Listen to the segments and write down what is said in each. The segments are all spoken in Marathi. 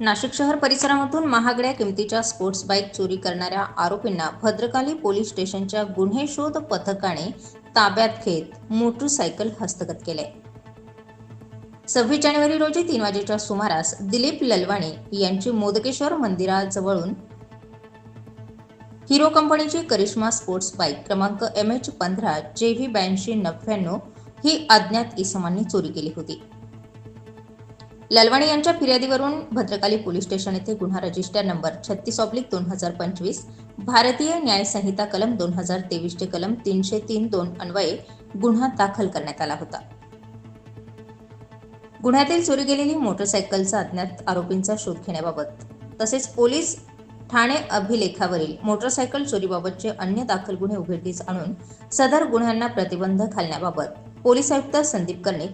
नाशिक शहर परिसरामधून महागड्या किमतीच्या स्पोर्ट्स बाईक चोरी करणाऱ्या आरोपींना भद्रकाली पोलीस स्टेशनच्या गुन्हे शोध पथकाने ताब्यात घेत मोटरसायकल हस्तगत केले. सव्वीस जानेवारी रोजी तीन वाजेच्या सुमारास दिलीप ललवाणी यांची मोदकेश्वर मंदिराजवळून हिरो कंपनीची करिश्मा स्पोर्ट्स बाईक क्रमांक एम एच पंधरा जे व्ही ब्याऐंशी नव्याण्णव ही अज्ञात इसमांनी चोरी केली होती. ललवाणी यांच्या फिर्यादीवरून भद्रकाली पोलीस स्टेशन येथे गुन्हा रजिस्टर नंबर छत्तीस ऑब्लिक दोन हजार पंचवीस भारतीय न्याय संहिता कलम दोन हजार तेवीस चे कलम तीनशे तीन दोन अन्वये गुन्हा दाखल करण्यात आला होता. गुन्ह्यातील चोरी गेलेली मोटरसायकलचा अज्ञात आरोपींचा शोध घेण्याबाबत तसेच पोलीस ठाणे अभिलेखावरील मोटरसायकल चोरीबाबतचे अन्य दाखल गुन्हे उघडकीस आणून सदर गुन्ह्यांना प्रतिबंध घालण्याबाबत पोलीस आयुक्त संदीप कर्णिक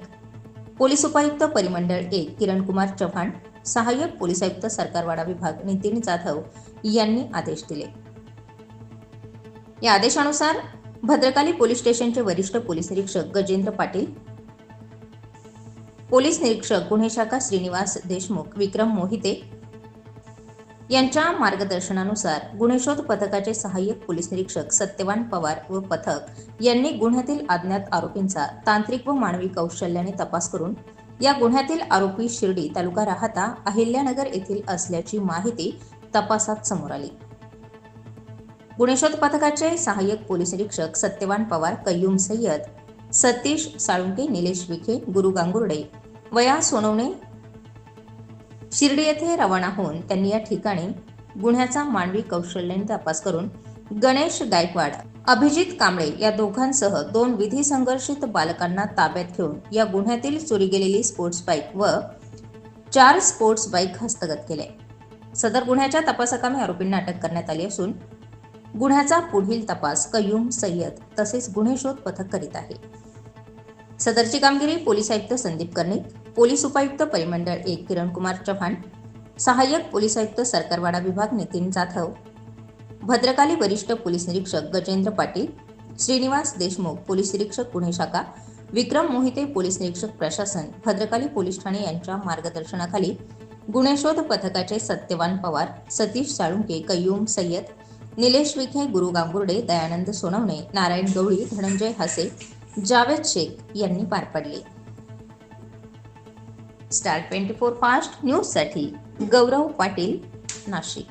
पोलीस उपायुक्त परिमंडळ एक किरण कुमार चव्हाण सहाय्यक पोलीस आयुक्त सरकारवाडा विभाग नितीन जाधव यांनी आदेश दिले. या आदेशानुसार भद्रकाली पोलीस स्टेशनचे वरिष्ठ पोलीस निरीक्षक गजेंद्र पाटील पोलीस निरीक्षक गुन्हे शाखा श्रीनिवास देशमुख विक्रम मोहिते यांच्या मार्गदर्शनानुसार गुन्हेशोध पथकाचे सहाय्यक पोलीस निरीक्षक सत्यवान पवार व पथक यांनी गुन्ह्यातील अज्ञात आरोपींचा तांत्रिक व मानवी कौशल्याने तपास करून या गुन्ह्यातील आरोपी शिर्डी तालुका राहता अहिल्यानगर येथील असल्याची माहिती तपासात समोर आली. गुन्हेशोध पथकाचे सहाय्यक पोलीस निरीक्षक सत्यवान पवार कय्यूम सय्यद सतीश साळुंके निलेश विखे गुरु गांगुर्डे वया सोनवणे शिर्डी येथे रवाना होऊन त्यांनी या ठिकाणी गुन्ह्याचा मानवी कौशल्याने तपास करून गणेश गायकवाड अभिजित कांबळे या दोघांसह दोन विधी संघर्षित बालकांना ताब्यात घेऊन या गुन्ह्यातील चोरी गेलेली स्पोर्ट्स बाईक व चार स्पोर्ट्स बाईक हस्तगत केले. सदर गुन्ह्याच्या तपासाकामी आरोपींना अटक करण्यात आली असून गुन्ह्याचा पुढील तपास कयूम सय्यद तसेच गुन्हे शोध पथक करीत आहे. सदरची कामगिरी पोलीस आयुक्त संदीप कर्णिक पोलीस उपायुक्त परिमंडळ एक किरण कुमार चव्हाण सहाय्यक पोलीस आयुक्त सरकारवाडा विभाग नितीन जाधव भद्रकाली वरिष्ठ पोलीस निरीक्षक गजेंद्र पाटील श्रीनिवास देशमुख पोलीस निरीक्षक गुन्हे शाखा विक्रम मोहिते पोलीस निरीक्षक प्रशासन भद्रकाली पोलीस ठाणे यांच्या मार्गदर्शनाखाली गुन्हेशोध पथकाचे सत्यवान पवार सतीश साळुंके कय्यूम सय्यद निलेश विखे गुरु गांगुर्डे दयानंद सोनवणे नारायण गवळी धनंजय हसे जावेद शेख यांनी पार पडले. स्टार ट्वेंटी फोर फास्ट न्यूजसाठी गौरव पाटील नाशिक.